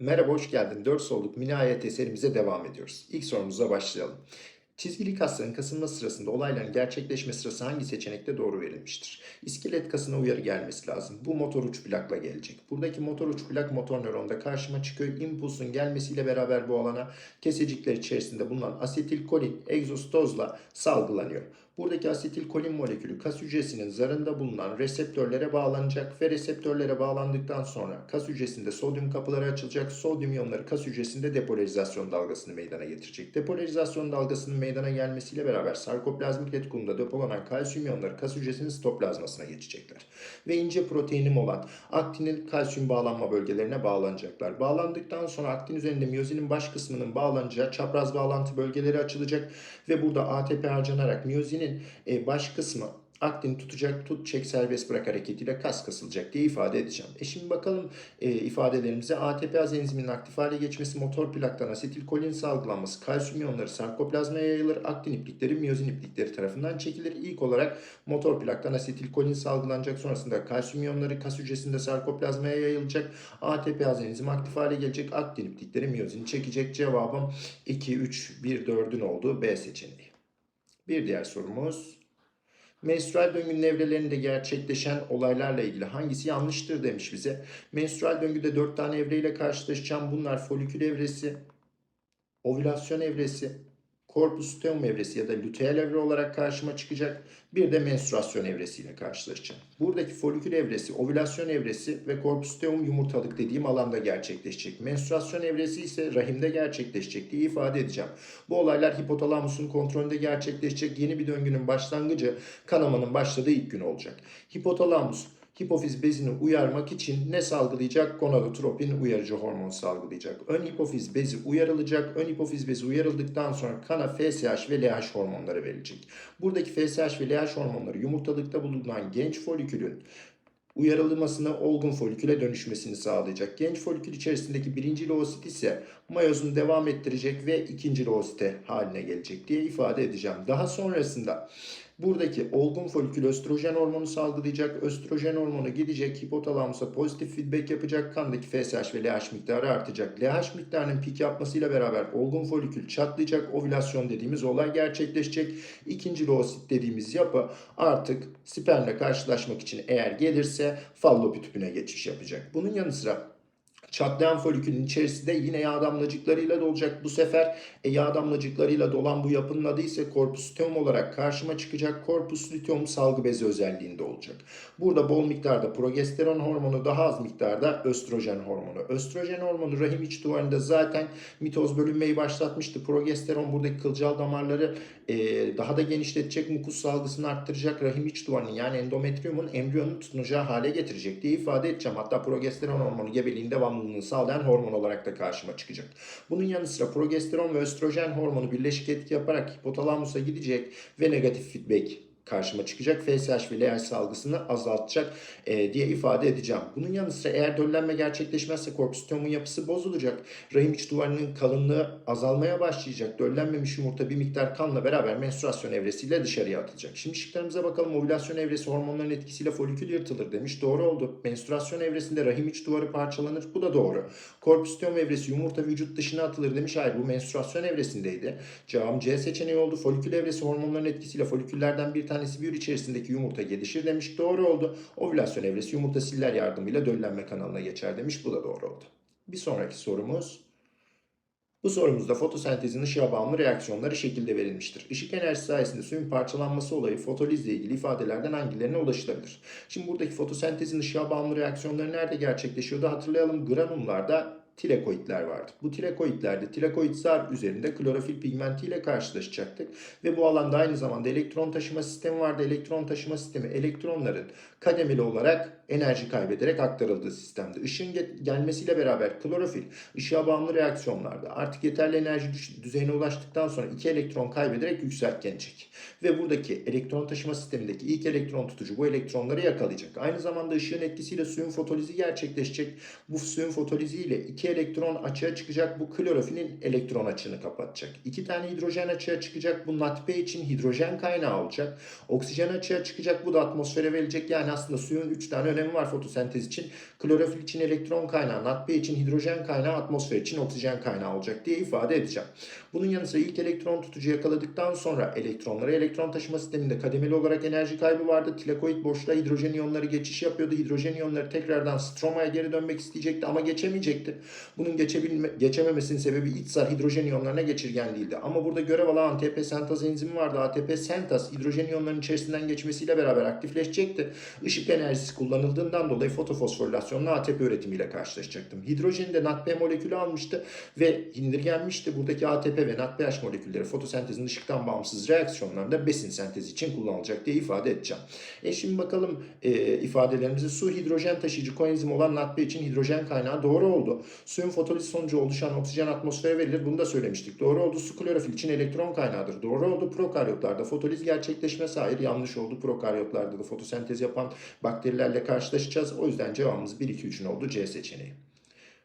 Merhaba, hoş geldin. 4 soruluk mini ayet eserimize devam ediyoruz. İlk sorumuza başlayalım. Çizgili kasların kasılma sırasında olayların gerçekleşme sırası hangi seçenekte doğru verilmiştir? İskelet kasına uyarı gelmesi lazım. Bu motor uç plakla gelecek. Buradaki motor uç plak motor nöronda karşıma çıkıyor. İmpulsun gelmesiyle beraber bu alana kesecikler içerisinde bulunan asetilkolin egzostozla salgılanıyor. Buradaki asetilkolin molekülü kas hücresinin zarında bulunan reseptörlere bağlanacak ve reseptörlere bağlandıktan sonra kas hücresinde sodyum kapıları açılacak. Sodyum iyonları kas hücresinde depolarizasyon dalgasını meydana getirecek. Depolarizasyon dalgasının meydana gelmesiyle beraber sarkoplazmik retikulumda depolanan kalsiyum iyonları kas hücresinin sitoplazmasına geçecekler. Ve ince proteinim olan aktinin kalsiyum bağlanma bölgelerine bağlanacaklar. Bağlandıktan sonra aktin üzerinde miyozinin baş kısmının bağlanacağı çapraz bağlantı bölgeleri açılacak ve burada ATP harcanarak miyozinin e, baş kısmı aktin tutacak, tut, çek, serbest bırak hareketiyle kas kasılacak diye ifade edeceğim. E şimdi bakalım e, ifadelerimize ATPaz enziminin aktif hale geçmesi, motor plaktan asetilkolin salgılanması, kalsiyum iyonları sarkoplazmaya yayılır, aktin iplikleri miyozin iplikleri tarafından çekilir. İlk olarak motor plaktan asetilkolin salgılanacak, sonrasında kalsiyum iyonları kas hücresinde sarkoplazmaya yayılacak, ATPaz enzimi aktif hale gelecek, aktin iplikleri miyozini çekecek. Cevabım 2, 3, 1, 4'ün olduğu B seçeneği. Bir diğer sorumuz. Menstrual döngünün evrelerinde gerçekleşen olaylarla ilgili hangisi yanlıştır demiş bize. Menstrual döngüde 4 tane evreyle karşılaşacağım. Bunlar folikül evresi, ovülasyon evresi, korpus luteum evresi ya da luteal evre olarak karşıma çıkacak. Bir de menstruasyon evresiyle karşılaşacağım. Buradaki folikül evresi, ovülasyon evresi ve korpus luteum yumurtalık dediğim alanda gerçekleşecek. Menstruasyon evresi ise rahimde gerçekleşecek diye ifade edeceğim. Bu olaylar hipotalamusun kontrolünde gerçekleşecek yeni bir döngünün başlangıcı kanamanın başladığı ilk gün olacak. Hipotalamus hipofiz bezini uyarmak için ne salgılayacak? Gonadotropin uyarıcı hormon salgılayacak. Ön hipofiz bezi uyarılacak. Ön hipofiz bezi uyarıldıktan sonra kana FSH ve LH hormonları verilecek. Buradaki FSH ve LH hormonları yumurtalıkta bulunan genç folikülün uyarılmasına olgun foliküle dönüşmesini sağlayacak. Genç folikül içerisindeki birinci loosit ise mayozunu devam ettirecek ve ikinci loosite haline gelecek diye ifade edeceğim. Daha sonrasında Buradaki olgun folikül östrojen hormonu salgılayacak. Östrojen hormonu gidecek hipotalamusa pozitif feedback yapacak. Kandaki FSH ve LH miktarı artacak. LH miktarının pik yapmasıyla beraber olgun folikül çatlayacak. Ovülasyon dediğimiz olay gerçekleşecek. İkinci loosit dediğimiz yapı artık spermle karşılaşmak için eğer gelirse fallopi tüpüne geçiş yapacak. Bunun yanı sıra Çatlayan folikülün içerisinde yine yağ damlacıklarıyla dolacak. Bu sefer e, yağ damlacıklarıyla dolan bu yapının adı ise korpus luteum olarak karşıma çıkacak. Korpus luteum salgı bezi özelliğinde olacak. Burada bol miktarda progesteron hormonu daha az miktarda östrojen hormonu. Östrojen hormonu rahim iç duvarında zaten mitoz bölünmeyi başlatmıştı. Progesteron buradaki kılcal damarları e, daha da genişletecek, mukus salgısını arttıracak. Rahim iç duvarının yani endometriyumun embriyonun tutunacağı hale getirecek diye ifade edeceğim. Hatta progesteron hormonu gebeliğin devamlılığını sağlayan hormon olarak da karşıma çıkacak. Bunun yanı sıra progesteron ve östrojen hormonu birleşik etki yaparak hipotalamusa gidecek ve negatif feedback karşıma çıkacak. FSH ve LH salgısını azaltacak e, diye ifade edeceğim. Bunun yanı sıra eğer döllenme gerçekleşmezse korpusitomun yapısı bozulacak. Rahim iç duvarının kalınlığı azalmaya başlayacak. Döllenmemiş yumurta bir miktar kanla beraber menstruasyon evresiyle dışarıya atılacak. Şimdi şıklarımıza bakalım. Ovülasyon evresi hormonların etkisiyle folikül yırtılır demiş. Doğru oldu. Menstruasyon evresinde rahim iç duvarı parçalanır. Bu da doğru. Korpustom evresi yumurta vücut dışına atılır demiş. Hayır bu menstruasyon evresindeydi. Cevabım C seçeneği oldu. Folikül evresi hormonların etkisiyle foliküllerden bir tanesi bir içerisindeki yumurta gelişir demiş. Doğru oldu. Ovülasyon evresi yumurta siller yardımıyla döllenme kanalına geçer demiş. Bu da doğru oldu. Bir sonraki sorumuz. Bu sorumuzda fotosentezin ışığa bağımlı reaksiyonları şekilde verilmiştir. Işık enerjisi sayesinde suyun parçalanması olayı fotolizle ilgili ifadelerden hangilerine ulaşılabilir? Şimdi buradaki fotosentezin ışığa bağımlı reaksiyonları nerede gerçekleşiyordu? Hatırlayalım granumlarda tilekoidler vardı. Bu tilekoidlerde tilekoid zar üzerinde klorofil pigmentiyle karşılaşacaktık. Ve bu alanda aynı zamanda elektron taşıma sistemi vardı. Elektron taşıma sistemi elektronların kademeli olarak enerji kaybederek aktarıldığı sistemdi. Işığın gelmesiyle beraber klorofil ışığa bağımlı reaksiyonlarda artık yeterli enerji düzeyine ulaştıktan sonra iki elektron kaybederek yükseltgenecek. Ve buradaki elektron taşıma sistemindeki ilk elektron tutucu bu elektronları yakalayacak. Aynı zamanda ışığın etkisiyle suyun fotolizi gerçekleşecek. Bu suyun fotoliziyle iki elektron açığa çıkacak. Bu klorofilin elektron açığını kapatacak. İki tane hidrojen açığa çıkacak. Bu NADP için hidrojen kaynağı olacak. Oksijen açığa çıkacak. Bu da atmosfere verilecek. Yani aslında suyun üç tane önemi var fotosentez için. Klorofil için elektron kaynağı, NADP için hidrojen kaynağı, atmosfer için oksijen kaynağı olacak diye ifade edeceğim. Bunun yanı sıra ilk elektron tutucu yakaladıktan sonra elektronları elektron taşıma sisteminde kademeli olarak enerji kaybı vardı. Tilakoid boşluğa hidrojen iyonları geçiş yapıyordu. Hidrojen iyonları tekrardan stromaya geri dönmek isteyecekti ama geçemeyecekti. Bunun geçebilme, geçememesinin sebebi iç zar hidrojen iyonlarına geçirgen değildi. Ama burada görev alan ATP sentaz enzimi vardı. ATP sentaz hidrojen iyonlarının içerisinden geçmesiyle beraber aktifleşecekti. Işık enerjisi kullanıldığından dolayı fotofosforilasyonla ATP üretimiyle karşılaşacaktım. Hidrojeni de NADP molekülü almıştı ve indirgenmişti. Buradaki ATP ve NADPH molekülleri fotosentezin ışıktan bağımsız reaksiyonlarında besin sentezi için kullanılacak diye ifade edeceğim. E şimdi bakalım e, ifadelerimizi. Su hidrojen taşıyıcı koenzim olan NADP için hidrojen kaynağı doğru oldu. Suyun fotoliz sonucu oluşan oksijen atmosfere verilir. Bunu da söylemiştik. Doğru oldu. Su klorofil için elektron kaynağıdır. Doğru oldu. Prokaryotlarda fotoliz gerçekleşmesi hayır yanlış oldu. Prokaryotlarda da fotosentez yapan bakterilerle karşılaşacağız. O yüzden cevabımız 1 2 3'ün olduğu C seçeneği.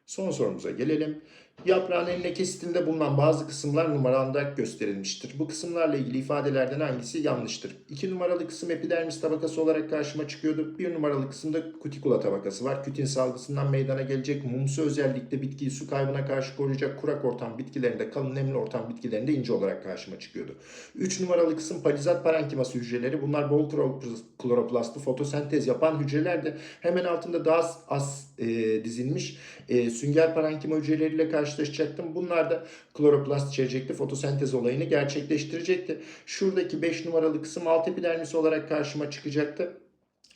Son sorumuza gelelim. Yaprağın enine kesitinde bulunan bazı kısımlar numaralarak gösterilmiştir. Bu kısımlarla ilgili ifadelerden hangisi yanlıştır? 2 numaralı kısım epidermis tabakası olarak karşıma çıkıyordu. 1 numaralı kısımda kutikula tabakası var. Kütin salgısından meydana gelecek mumsu özellikle bitkiyi su kaybına karşı koruyacak kurak ortam bitkilerinde kalın nemli ortam bitkilerinde ince olarak karşıma çıkıyordu. 3 numaralı kısım palizat parenkiması hücreleri. Bunlar bol kloroplastlı fotosentez yapan hücrelerdi. Hemen altında daha az, az e, dizilmiş e, sünger parenkima hücreleriyle karşılaşacaktım. Bunlar da kloroplast içerecekti. Fotosentez olayını gerçekleştirecekti. Şuradaki 5 numaralı kısım alt epidermis olarak karşıma çıkacaktı.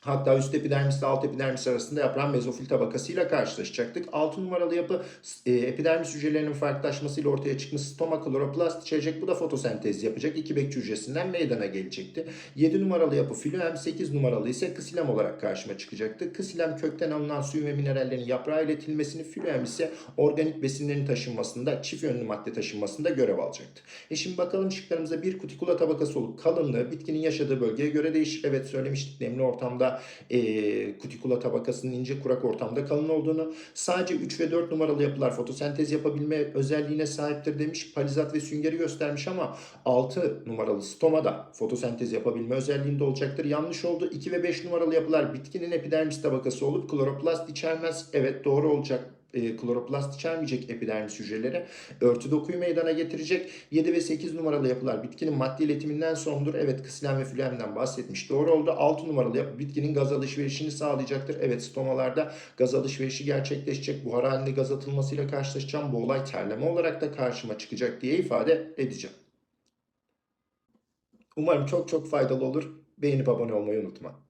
Hatta üst epidermis ile alt epidermis arasında yaprağın mezofil tabakasıyla karşılaşacaktık. 6 numaralı yapı e, epidermis hücrelerinin farklılaşmasıyla ortaya çıkmış stoma kloroplast içerecek. Bu da fotosentez yapacak. İki bekçi hücresinden meydana gelecekti. 7 numaralı yapı filem, 8 numaralı ise kısilem olarak karşıma çıkacaktı. Kısilem kökten alınan suyun ve minerallerin yaprağa iletilmesini, filem ise organik besinlerin taşınmasında, çift yönlü madde taşınmasında görev alacaktı. E şimdi bakalım şıklarımıza bir kutikula tabakası olup kalınlığı bitkinin yaşadığı bölgeye göre değişir. Evet söylemiştik nemli ortamda e, kutikula tabakasının ince kurak ortamda kalın olduğunu, sadece 3 ve 4 numaralı yapılar fotosentez yapabilme özelliğine sahiptir demiş. Palizat ve süngeri göstermiş ama 6 numaralı stoma da fotosentez yapabilme özelliğinde olacaktır. Yanlış oldu. 2 ve 5 numaralı yapılar bitkinin epidermis tabakası olup kloroplast içermez. Evet doğru olacak e, kloroplast içermeyecek epidermis hücreleri örtü dokuyu meydana getirecek. 7 ve 8 numaralı yapılar bitkinin madde iletiminden sorumludur. Evet kısilen ve fülemden bahsetmiş. Doğru oldu. 6 numaralı yapı bitkinin gaz alışverişini sağlayacaktır. Evet stomalarda gaz alışverişi gerçekleşecek. Buhar halinde gaz atılmasıyla karşılaşacağım. Bu olay terleme olarak da karşıma çıkacak diye ifade edeceğim. Umarım çok çok faydalı olur. Beğenip abone olmayı unutma.